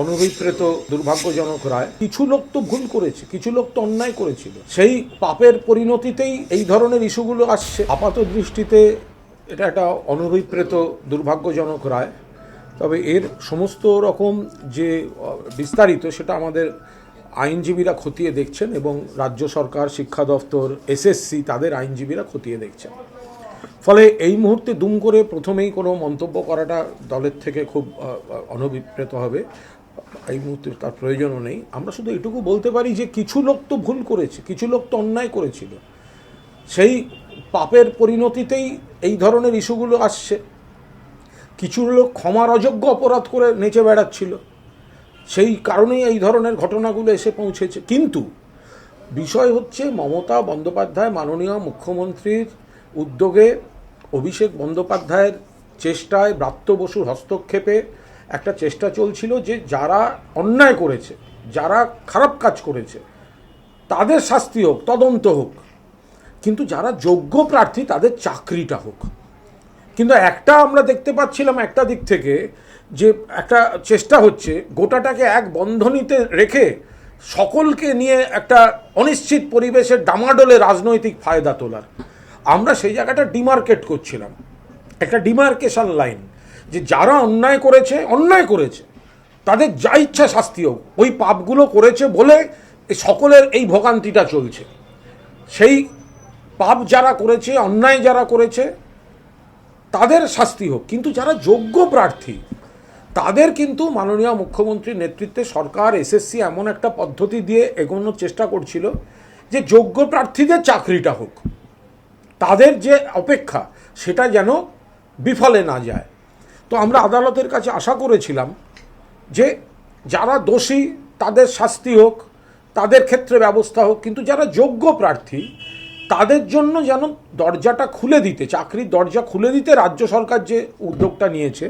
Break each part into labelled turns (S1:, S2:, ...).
S1: অনভিপ্রেত দুর্ভাগ্যজনক রায়। কিছু লোক তো ভুল করেছে, কিছু লোক তো অন্যায় করেছিল। সেই পাপের পরিণতিতেই এই ধরনের ইস্যুগুলো আসছে। আপাত দৃষ্টিতে এটা একটা অনভিপ্রেত দুর্ভাগ্যজনক রায়। তবে এর সমস্ত রকম যে বিস্তারিত সেটা আমাদের আইনজীবীরা খতিয়ে দেখছেন এবং রাজ্য সরকার, শিক্ষা দপ্তর, এসএসসি তাদের আইনজীবীরা খতিয়ে দেখছেন। ফলে এই মুহূর্তে দুম করে প্রথমেই কোনো মন্তব্য করাটা দলের থেকে খুব অনভিপ্রেত হবে। এই মুহূর্তে তার প্রয়োজনও নেই। আমরা শুধু এটুকু বলতে পারি যে কিছু লোক তো ভুল করেছে, কিছু লোক তো অন্যায় করেছিল। সেই পাপের পরিণতিতেই এই ধরনের ইস্যুগুলো আসছে। কিছু লোক ক্ষমার অযোগ্য অপরাধ করে নেচে বেড়াচ্ছিল। সেই কারণেই এই ধরনের ঘটনাগুলো এসে পৌঁছেছে। কিন্তু বিষয় হচ্ছে, মমতা বন্দ্যোপাধ্যায় মাননীয় মুখ্যমন্ত্রীর উদ্যোগে অভিষেক বন্দ্যোপাধ্যায়ের চেষ্টায় ব্রাত্য বসুর হস্তক্ষেপে একটা চেষ্টা চলছিল যে যারা অন্যায় করেছে, যারা খারাপ কাজ করেছে, তাদের শাস্তি হোক, তদন্ত হোক। কিন্তু যারা যোগ্য প্রার্থী, তাদের চাকরিটা হোক। কিন্তু একটা আমরা দেখতে পাচ্ছিলাম একটা দিক থেকে যে একটা চেষ্টা হচ্ছে গোটাটাকে এক বন্ধনীতে রেখে সকলকে নিয়ে একটা অনিশ্চিত পরিবেশের ডামাডোলে রাজনৈতিক ফায়দা তোলার। আমরা সেই জায়গাটা ডিমার্কেট করছিলাম। একটা ডিমার্কেশন লাইন। যে যারা অন্যায় করেছে অন্যায় করেছে, তাদের যা ইচ্ছা শাস্তি হোক, ওই পাপগুলো করেছে বলে সকলের এই ভোগান্তিটা চলছে। সেই পাপ যারা করেছে, অন্যায় যারা করেছে, তাদের শাস্তি হোক। কিন্তু যারা যোগ্য প্রার্থী, তাদের কিন্তু মাননীয় মুখ্যমন্ত্রীর নেতৃত্বে সরকার এসএসসি এমন একটা পদ্ধতি দিয়ে এগোনোর চেষ্টা করছিল যে যোগ্য প্রার্থীদের চাকরিটা হোক। তাদের যে অপেক্ষা, সেটা যেন বিফলে না যায়। তো আমরা আদালতের কাছে আশা করেছিলাম যে যারা দোষী, তাদের শাস্তি হোক, তাদের ক্ষেত্রে ব্যবস্থা হোক, কিন্তু যারা যোগ্য প্রার্থী, তাদের জন্য যেন দরজাটা খুলে দিতে, চাকরির দরজা খুলে দিতে রাজ্য সরকার যে উদ্যোগটা নিয়েছে,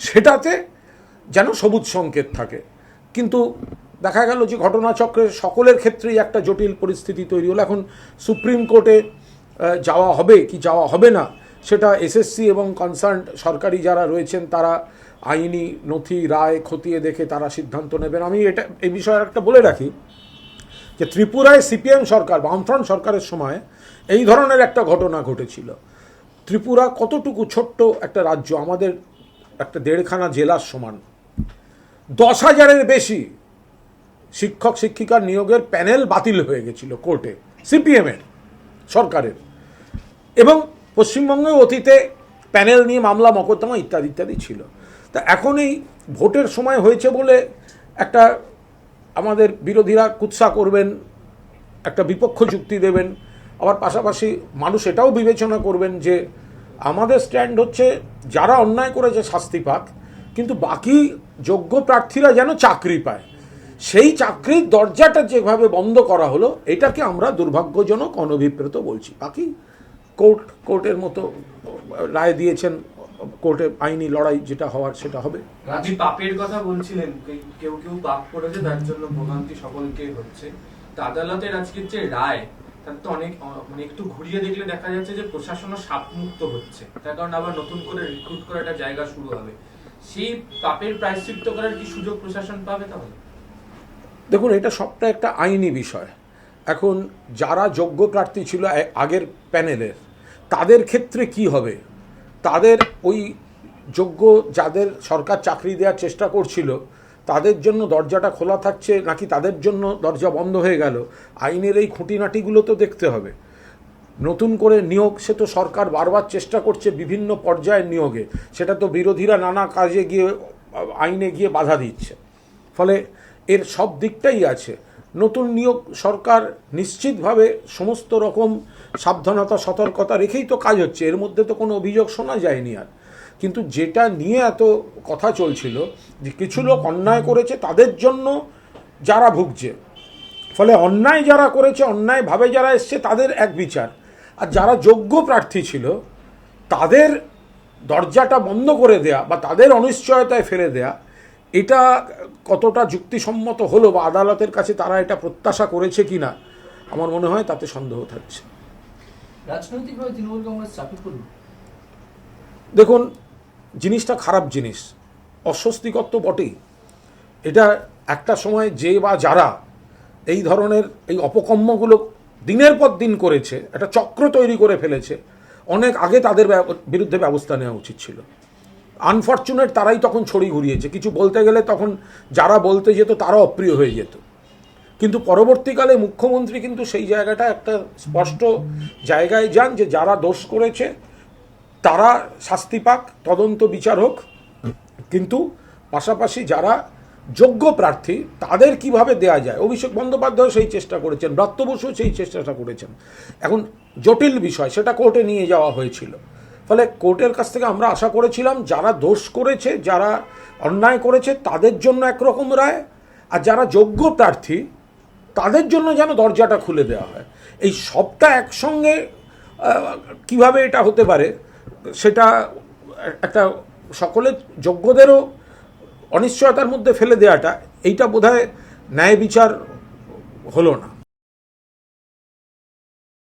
S1: সেটাতে যেন সবুজ সংকেত থাকে। কিন্তু দেখা গেল যে ঘটনাচক্রে সকলের ক্ষেত্রেই একটা জটিল পরিস্থিতি তৈরি হলো। এখন সুপ্রিম কোর্টে যাওয়া হবে কি যাওয়া হবে না সেটা এসএসসি এবং কনসার্ন সরকারি যারা রয়েছেন, তারা আইনি নথি, রায় খতিয়ে দেখে তারা সিদ্ধান্ত নেবেন। আমি এটা, এই বিষয়ে একটা বলে রাখি যে ত্রিপুরায় সিপিএম সরকার বামফ্রন্ট সরকারের সময় এই ধরনের একটা ঘটনা ঘটেছিল। ত্রিপুরা কতটুকু ছোট্ট একটা রাজ্য? আমাদের একটা দেড়খানা জেলার সমান। দশ হাজারের বেশি শিক্ষক, শিক্ষিকার নিয়োগের প্যানেল বাতিল হয়ে গেছিল কোর্টে সিপিএমের সরকারের। এবং পশ্চিমবঙ্গে অতীতে প্যানেল নিয়ে মামলা, মকদ্দমা ইত্যাদি ইত্যাদি ছিল। তা এখন এই ভোটের সময় হয়েছে বলে একটা আমাদের বিরোধীরা কুৎসা করবেন, একটা বিপক্ষ যুক্তি দেবেন। আবার পাশাপাশি মানুষ এটাও বিবেচনা করবেন যে আমাদের স্ট্যান্ড হচ্ছে যারা অন্যায় করেছে শাস্তি পাক, কিন্তু বাকি যোগ্য প্রার্থীরা যেন চাকরি পায়। সেই চাকরির দরজাটা যেভাবে বন্ধ করা হলো, এটাকে আমরা দুর্ভাগ্যজনক, অনভিপ্রেত বলছি। বাকি কোর্ট কোর্টের মতো রায় দিয়েছেন কোর্টে আইনি লড়াই যেটা হওয়ার সেটা হবে।
S2: আপনি পাপের কথা বলছিলেন কেউ কেউ পাপ করেছে তার জন্য ভোগান্তি সকলকে হচ্ছে। তা আদালতের আজকের যে রায় তার তো অনেক মানে একটু ঘুরিয়ে দেখলে দেখা যাচ্ছে যে প্রশাসনও সাপমুক্ত হচ্ছে। তার কারণে আবার নতুন করে রিক্রুট করার একটা জায়গা শুরু হবে। সেই পাপের প্রায়শ্চিত্ত করার কি সুযোগ প্রশাসন পাবে তাহলে?
S1: দেখুন এটা সবটা একটা আইনি বিষয়। এখন যারা যোগ্য প্রার্থী ছিল আগের প্যানেলের তাদের ক্ষেত্রে কি হবে? তাদের ওই যোগ্য যাদের সরকার চাকরি দেওয়ার চেষ্টা করছিল, তাদের জন্য দরজাটা খোলা থাকছে নাকি তাদের জন্য দরজা বন্ধ হয়ে গেল? আইনের এই খুঁটিনাটিগুলো তো দেখতে হবে। নতুন করে নিয়োগ, সে তো সরকার বারবার চেষ্টা করছে বিভিন্ন পর্যায়ের নিয়োগে। সেটা তো বিরোধীরা নানা কাজে গিয়ে, আইনে গিয়ে বাধা দিচ্ছে। ফলে এর সব দিকটাই আছে। নতুন নিয়োগ সরকার নিশ্চিতভাবে সমস্ত রকম সাবধানতা, সতর্কতা রেখেই তো কাজ হচ্ছে। এর মধ্যে তো কোনো অভিযোগ শোনা যায়নি আর। কিন্তু যেটা নিয়ে এত কথা চলছিল, যে কিছু লোক অন্যায় করেছে তাদের জন্য যারা ভুগছে, ফলে অন্যায় যারা করেছে অন্যায়ভাবে যারা এসছে, তাদের এক বিচার। আর যারা যোগ্য প্রার্থী ছিল, তাদের দরজাটা বন্ধ করে দেয়া বা তাদের অনিশ্চয়তায় ফেলে দেয়া এটা কতটা যুক্তিসম্মত হলো বা আদালতের কাছে তারা এটা প্রত্যাশা করেছে কিনা আমার মনে হয় তাতে সন্দেহ থাকছে।
S3: রাজনৈতিকভাবে তৃণমূল কংগ্রেস চাপে পড়ল?
S1: দেখুন জিনিসটা খারাপ জিনিস অস্বস্তিকর তো বটেই। এটা একটা সময় যে বা যারা এই ধরনের এই অপকর্মগুলো দিনের পর দিন করেছে একটা চক্র তৈরি করে ফেলেছে অনেক আগে তাদের বিরুদ্ধে ব্যবস্থা নেওয়া উচিত ছিল। আনফর্চুনেট তারাই তখন ছড়ি ঘুরিয়েছে। কিছু বলতে গেলে তখন যারা বলতে যেত তারা অপ্রিয় হয়ে যেত। কিন্তু পরবর্তীকালে মুখ্যমন্ত্রী কিন্তু সেই জায়গাটা একটা স্পষ্ট জায়গায় যান যে যারা দোষ করেছে, তারা শাস্তি পাক, তদন্ত বিচার হোক। কিন্তু পাশাপাশি যারা যোগ্য প্রার্থী, তাদের কীভাবে দেয়া যায়? অভিষেক বন্দ্যোপাধ্যায় সেই চেষ্টা করেছেন ব্রত্য বসু সেই চেষ্টাটা করেছেন। এখন জটিল বিষয়, সেটা কোর্টে নিয়ে যাওয়া হয়েছিল। ফলে কোর্টের কাছ থেকে আমরা আশা করেছিলাম, যারা দোষ করেছে, যারা অন্যায় করেছে, তাদের জন্য একরকম রায়। আর যারা যোগ্য প্রার্থী, তাদের জন্য যেন দরজাটা খুলে দেওয়া হয়। এই সবটা একসঙ্গে কীভাবে এটা হতে পারে, সেটা একটা সকলের যোগ্যদেরও অনিশ্চয়তার মধ্যে ফেলে দেওয়াটা, এইটা বোধহয় ন্যায় বিচার হলো না।